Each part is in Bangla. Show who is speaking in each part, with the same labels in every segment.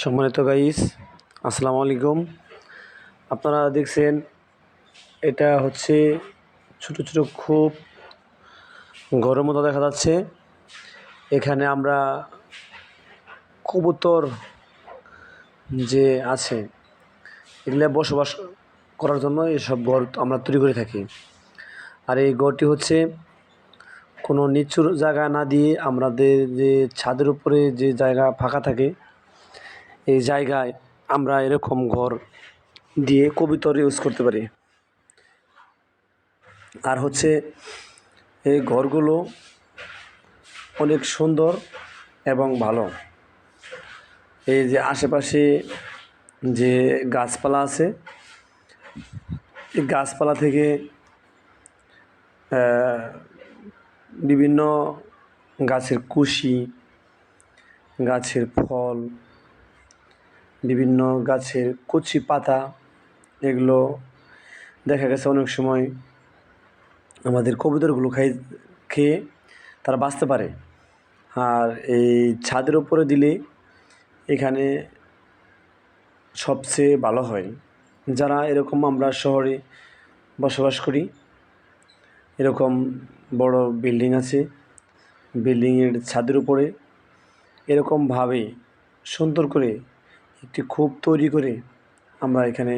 Speaker 1: সম্মানিত গাইস আসসালামু আলাইকুম। আপনারা দেখছেন, এটা হচ্ছে ছোট ছোট খুব ঘরের মতো দেখা যাচ্ছে। এখানে আমরা কবুতর যে আছে, এগুলো বসবাস করার জন্য এসব ঘর আমরা তৈরি করে থাকি। আর এই ঘরটি হচ্ছে কোনো নিচুর জায়গা না দিয়ে আমাদের যে ছাদের উপরে যে জায়গা ফাঁকা থাকে এই জায়গায় আমরা এরকম ঘর দিয়ে কবিতর ইউজ করতে পারি। আর হচ্ছে এই ঘরগুলো অনেক সুন্দর এবং ভালো। এই যে আশেপাশে যে গাছপালা আছে, এই গাছপালা থেকে বিভিন্ন গাছের কুশি, গাছের ফল বিভিন্ন গাছের কচি পাতা, এগুলো দেখা গেছে অনেক সময় আমাদের কবুতরগুলো খাই, খেয়ে তারা বাঁচতে পারে। আর এই ছাদের উপরে দিলে এখানে সবচেয়ে ভালো হয়। যারা এরকম আমরা শহরে বসবাস করি, এরকম বড় বিল্ডিং আছে, বিল্ডিংয়ের ছাদের উপরে এরকমভাবে সুন্দর করে একটি খোপ তৈরি করে আমরা এখানে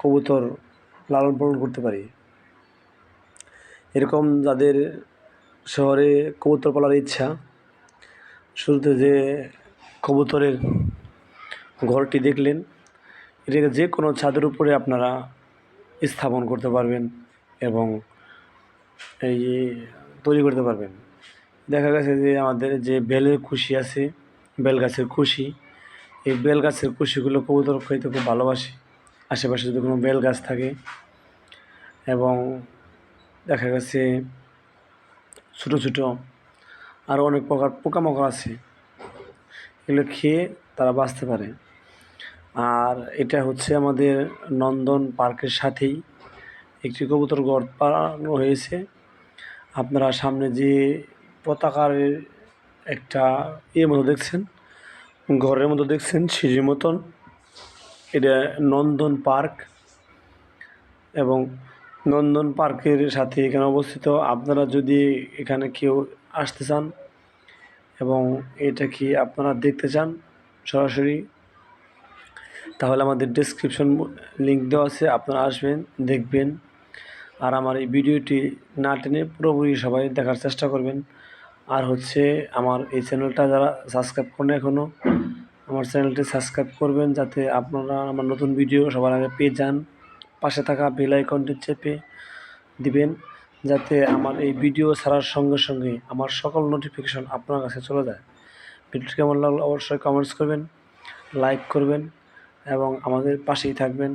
Speaker 1: কবুতর লালন পালন করতে পারি। এরকম যাদের শহরে কবুতর পালার ইচ্ছা, শুরুতে যে কবুতরের ঘরটি দেখলেন, এটাকে যে কোনো ছাদের উপরে আপনারা স্থাপন করতে পারবেন এবং এই তৈরি করতে পারবেন। দেখা গেছে যে আমাদের যে বেলের খুশি আছে, বেল গাছের খুশি এই বেল গাছের কুশিগুলো কবুতর খাইতে খুব ভালোবাসি। আশেপাশে যদি কোনো বেল গাছ থাকে এবং দেখা গেছে ছোটো ছোটো আরও অনেক প্রকার পোকামাকড় আছে, এগুলো খেয়ে তারা বাঁচতে পারে। আর এটা হচ্ছে আমাদের নন্দন পার্কের সাথেই একটি কবুতর গড় পাড়ানো হয়েছে। আপনারা সামনে যে পতাকার একটা ইয়ের মতো দেখছেন ঘরের মতো দেখছেন সিঁড়ির মতন এটা নন্দন পার্ক এবং নন্দন পার্কের সাথে এখানে অবস্থিত। আপনারা যদি এখানে কেউ আসতে চান এবং এটা কি আপনারা দেখতে চান সরাসরি, তাহলে আমাদের ডেসক্রিপশন লিঙ্ক দেওয়া আছে, আপনারা আসবেন, দেখবেন। আর আমার এই ভিডিওটি না টেনে পুরোপুরি সবাই দেখার চেষ্টা করবেন। আর হচ্ছে আমার এই চ্যানেলটা যারা সাবস্ক্রাইব করেন এখনও আমার চ্যানেলটি সাবস্ক্রাইব করবেন যাতে আপনারা আমার নতুন ভিডিও সবার আগে পেয়ে যান। পাশে থাকা বেল আইকনটি চেপে দিবেন যাতে আমার এই ভিডিও ছাড়ার সঙ্গে সঙ্গে আমার সকল নোটিফিকেশন আপনার কাছে চলে যায়। ভিডিওটি কেমন লাগল অবশ্যই কমেন্টস করবেন লাইক করবেন এবং আমাদের পাশেই থাকবেন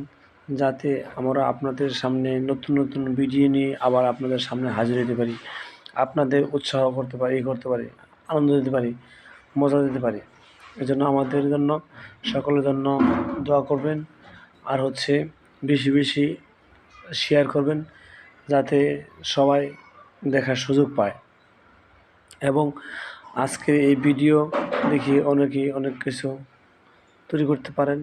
Speaker 1: যাতে আমরা আপনাদের সামনে নতুন নতুন ভিডিও নিয়ে আবার আপনাদের সামনে হাজির হতে পারি। আপনাদের উৎসাহ করতে পারি, ই করতে পারি, আনন্দ দিতে পারি, মজা দিতে পারি। এজন্য আমাদের জন্য, সকলের জন্য দোয়া করবেন। আর হচ্ছে বেশি বেশি শেয়ার করবেন যাতে সবাই দেখার সুযোগ পায়। এবং আজকের এই ভিডিও দেখি অনেকেই অনেক কিছু তৈরি করতে পারেন।